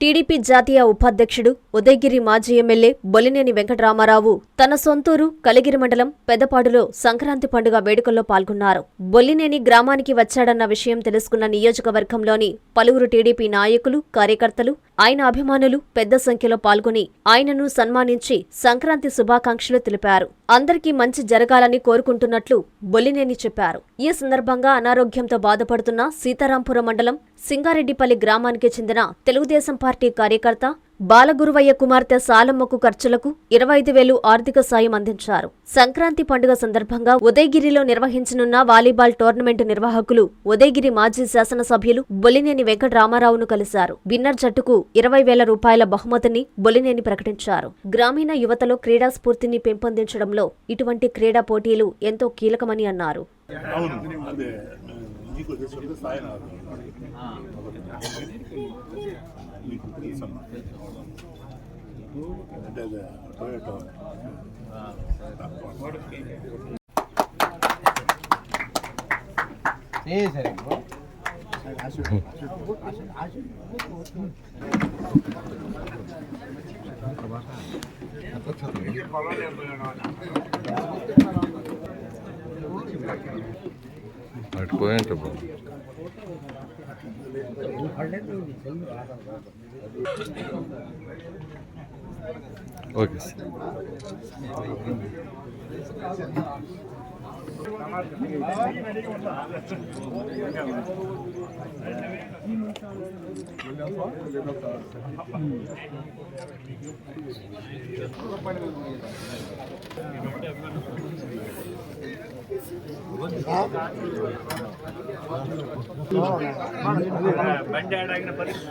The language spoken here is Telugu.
టీడీపీ జాతీయ ఉపాధ్యక్షుడు ఉదయగిరి మాజీ ఎమ్మెల్యే బొలినేని వెంకటరామారావు తన సొంతూరు కలిగిరి మండలం పెద్దపాడులో సంక్రాంతి పండుగ వేడుకల్లో పాల్గొన్నారు. బొల్లినేని గ్రామానికి వచ్చాడన్న విషయం తెలుసుకున్న నియోజకవర్గంలోని పలువురు టీడీపీ నాయకులు కార్యకర్తలు ఆయన అభిమానులు పెద్ద సంఖ్యలో పాల్గొని ఆయనను సన్మానించి సంక్రాంతి శుభాకాంక్షలు తెలిపారు. అందరికీ మంచి జరగాలని కోరుకుంటున్నట్లు బొల్లినేని చెప్పారు. ఈ సందర్భంగా అనారోగ్యంతో బాధపడుతున్న సీతారాంపురం మండలం సింగారెడ్డిపల్లి గ్రామానికి చెందిన తెలుగుదేశం పార్టీ కార్యకర్త బాలగురువయ్య కుమార్తె సాలమ్మకు ఖర్చులకు ఇరవై ఐదు వేలు ఆర్థిక సాయం అందించారు. సంక్రాంతి పండుగ సందర్భంగా ఉదయగిరిలో నిర్వహించనున్న వాలీబాల్ టోర్నమెంటు నిర్వాహకులు ఉదయగిరి మాజీ శాసనసభ్యులు బొలినేని వెంకటరామారావును కలిశారు. విన్నర్ జట్టుకు ఇరవై వేల రూపాయల బహుమతిని బొలినేని ప్రకటించారు. గ్రామీణ యువతలో క్రీడా స్ఫూర్తిని పెంపొందించడంలో ఇటువంటి క్రీడా పోటీలు ఎంతో కీలకమని అన్నారు. 있었나? 네네, 토요토. 네 사람 뭐? 아실 아실 아실 아실 알 거야 또 뭐. ಓಕೆ ಸರ್ బండి ఆడాగిన పరిస్థితి